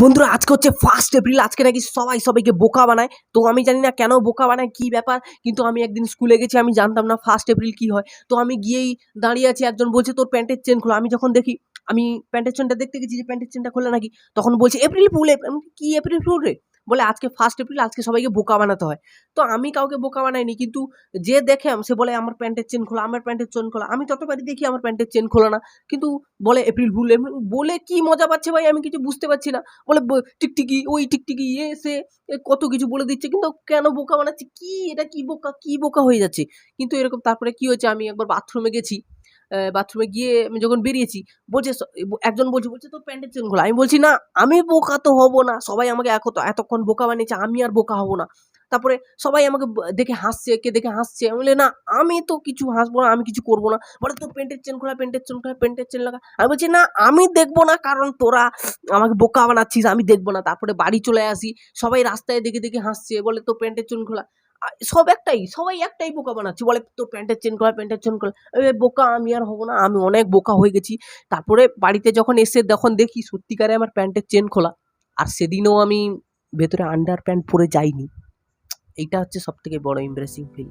বন্ধুরা, আজকে হচ্ছে ফার্স্ট এপ্রিল আজকে নাকি সবাই সবাইকে বোকা বানায়। তো আমি জানি না কেন বোকা বানায়, কি ব্যাপার? কিন্তু আমি একদিন স্কুলে গেছি, আমি জানতাম না ফার্স্ট এপ্রিল কি হয়। তো আমি গিয়েই দাঁড়িয়ে আছি, একজন বলছে, তোর প্যান্টের চেন খোলা। আমি যখন দেখি, আমি প্যান্টের চেনটা দেখতে গেছি যে, প্যান্টের চেনটা খোলা নাকি? তখন বলছে এপ্রিল ফুল কি এপ্রিল ফুল রে? বলে আজকে ফার্স্ট এপ্রিল আজকে সবাইকে বোকা বানাতে হয়। তো আমি কাউকে বোকা বানাইনি, কিন্তু যে দেখে সে বলে, আমার প্যান্টের চেন খোলা, আমার প্যান্টের চেন খোলা। আমি ততবারই দেখি আমার প্যান্টের চেন খোলা না। কিন্তু বলে এপ্রিল ভুল। বলে কি মজা পাচ্ছে ভাই? আমি কিছু বুঝতে পারছি না। বলে টিকটিকি, ওই টিকটিকি, এ, সে কত কিছু বলে দিচ্ছে। কিন্তু কেন বোকা বানাচ্ছে? কি? এটা কি বোকা? কি বোকা হয়ে যাচ্ছে? কিন্তু এরকম তারপরে কি হয়েছে? আমি একবার বাথরুমে গেছি। বাথরুমে গিয়ে আমি যখন বেরিয়েছি, বলছে একজন বলছে বলছে, তোর প্যান্টের চেন খোলা। আমি বলছি, না, আমি বোকা তো হব না। সবাই আমাকে এত এতক্ষণ বোকা বানিয়েছে, আমি আর বোকা হব না। তারপরে সবাই আমাকে দেখে হাসছে, কে দেখে হাসছে। আমি বলি না, আমি তো কিছু হাসবো না, আমি কিছু করব না। বলে, তোর প্যান্টের চেন খোলা প্যান্টের চেন খোলা প্যান্টের চেন লাগা। আমি বলছি, না, আমি দেখব না, কারণ তোরা আমাকে বোকা বানাচ্ছিস, আমি দেখব না। তারপরে বাড়ি চলে আসি, সবাই রাস্তায় দেখে দেখে হাসছে, বলে, তোর প্যান্টের চেন খোলা। সব একটাই, সবাই একটাই বোকা বানাচ্ছে। বলে, তোর প্যান্টের চেন খোলা, প্যান্টের চেন এ, বোকা আমি আর হব না, আমি অনেক বোকা হয়ে গেছি। তারপরে বাড়িতে যখন এসে যখন দেখি সত্যিকারে আমার প্যান্টের চেন খোলা। আর সেদিনও আমি ভেতরে আন্ডার প্যান্ট পরে যাইনি। এইটা হচ্ছে সব থেকে বড় ইমপ্রেসিং ফিল